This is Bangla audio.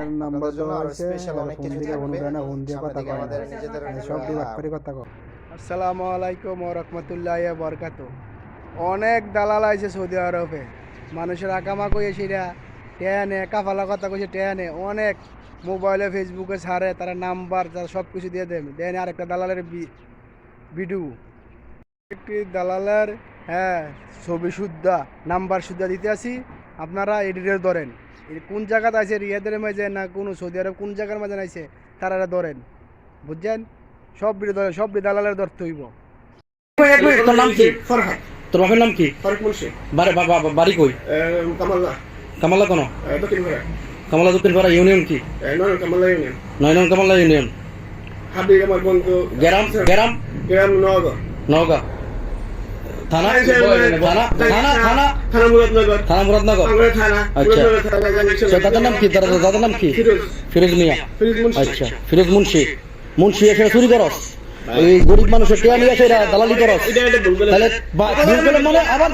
এর নাম্বার দেওয়া হয়েছে অনুপ্রেরণা কথা কয় সব করে কথা কয় আসসালামু আলাইকুম ও রহমতুল্লাহ বরকাত অনেক দালাল আছে সৌদি আরবে। মানুষের আকামা কইয়ে সেটা টেনে কাফালা কথা কইছে টেনে। অনেক মোবাইলে ফেসবুকে ছাড়ে তারা নাম্বার তারা সব কিছু দিয়ে দেবে দেন আরেকটা দালালের ভিডিও। একটি দালালের হ্যাঁ ছবি সুদ্ধা নাম্বার সুদ্ধা দিতে আসি। আপনারা এডিটর ধরেন। কোন জায়গাতে আছে রিয়াদের মাঝে না কোনো সৌদি আরব কোন জায়গার মাঝে আছে তারা ধরেন বুঝছেন? সব ধরেন সব দালালের ধরতে হইব। তোর নাম কি? তোর বাপের নাম কি? ফারুক বাড়ি কই? কামাল্লা। কোন? কামালা দক্ষিণ পাড়া। ইউনিয়ন কি? নয় কামাল্লা ইউনিয়ন। নয় কামালা ইউনিয়ন। হাবিব আমার বন্ধু। গ্রাম গ্রাম? গ্রাম নওগাঁ। থানা? থানা থানা থানা থানা মুরাদনগর। থানা মুরাদনগর। থানা আচ্ছা। দাদার নাম কি? দাদা দাদার নাম কি? ফিরোজ। মিয়া। আচ্ছা ফিরোজ মুন্সি। মুন্সি এসে চুরি করস। এই গরিব মানুষের টেয়া নিয়ে আসে দালালি করস। তাহলে মানে আবার